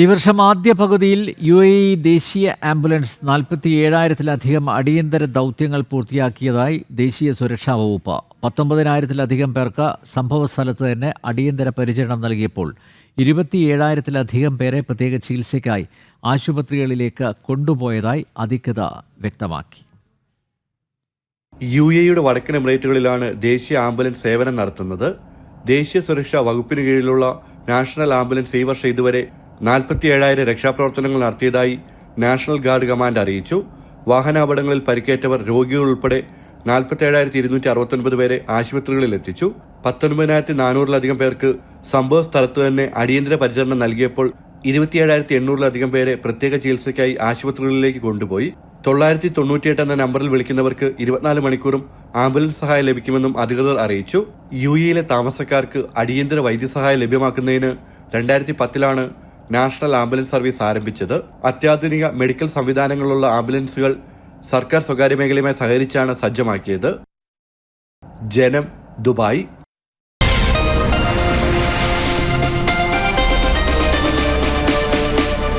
ഈ വർഷം ആദ്യ പകുതിയിൽ യു എ ഇ ദേശീയ ആംബുലൻസ് നാൽപ്പത്തി ഏഴായിരത്തിലധികം അടിയന്തര ദൗത്യങ്ങൾ പൂർത്തിയാക്കിയതായി ദേശീയ സുരക്ഷാ വകുപ്പ്. പത്തൊമ്പതിനായിരത്തിലധികം പേർക്ക് സംഭവ സ്ഥലത്ത് തന്നെ അടിയന്തര പരിചരണം നൽകിയപ്പോൾ ഇരുപത്തി ഏഴായിരത്തിലധികം പേരെ പ്രത്യേക ചികിത്സയ്ക്കായി ആശുപത്രികളിലേക്ക് കൊണ്ടുപോയതായി അധികൃത വ്യക്തമാക്കി. യു എയുടെ വടക്കൻ എമിറേറ്റുകളിലാണ് ദേശീയ ആംബുലൻസ് സേവനം നടത്തുന്നത്. ദേശീയ സുരക്ഷാ വകുപ്പിന് കീഴിലുള്ള നാഷണൽ ആംബുലൻസ് ഈ വർഷം ഇതുവരെ നാൽപ്പത്തി ഏഴായിരം രക്ഷാപ്രവർത്തനങ്ങൾ നടത്തിയതായി നാഷണൽ ഗാർഡ് കമാൻഡ് അറിയിച്ചു. വാഹനാപകടങ്ങളിൽ പരിക്കേറ്റവർ രോഗികൾ ഉൾപ്പെടെ നാൽപ്പത്തേഴായിരത്തി ഇരുന്നൂറ്റി അറുപത്തൊൻപത് പേരെ ആശുപത്രികളിൽ എത്തിച്ചു. പത്തൊൻപതിനായിരത്തി നാനൂറിലധികം പേർക്ക് സംഭവ സ്ഥലത്ത് തന്നെ അടിയന്തര പരിചരണം നൽകിയപ്പോൾ ഇരുപത്തിയേഴായിരത്തി എണ്ണൂറിലധികം പേരെ പ്രത്യേക ചികിത്സയ്ക്കായി ആശുപത്രികളിലേക്ക് കൊണ്ടുപോയി. തൊള്ളായിരത്തി തൊണ്ണൂറ്റിയെട്ട് എന്ന നമ്പറിൽ വിളിക്കുന്നവർക്ക് ഇരുപത്തിനാല് മണിക്കൂറും ആംബുലൻസ് സഹായം ലഭിക്കുമെന്നും അധികൃതർ അറിയിച്ചു. യു എയിലെ താമസക്കാർക്ക് അടിയന്തര വൈദ്യസഹായം ലഭ്യമാക്കുന്നതിന് രണ്ടായിരത്തി പത്തിലാണ് നാഷണൽ ആംബുലൻസ് സർവീസ് ആരംഭിച്ചത്. അത്യാധുനിക മെഡിക്കൽ സംവിധാനങ്ങളുള്ള ആംബുലൻസുകൾ സർക്കാർ സ്വകാര്യ മേഖലയുമായി സഹകരിച്ചാണ് സജ്ജമാക്കിയത്. ജനം ദുബായ്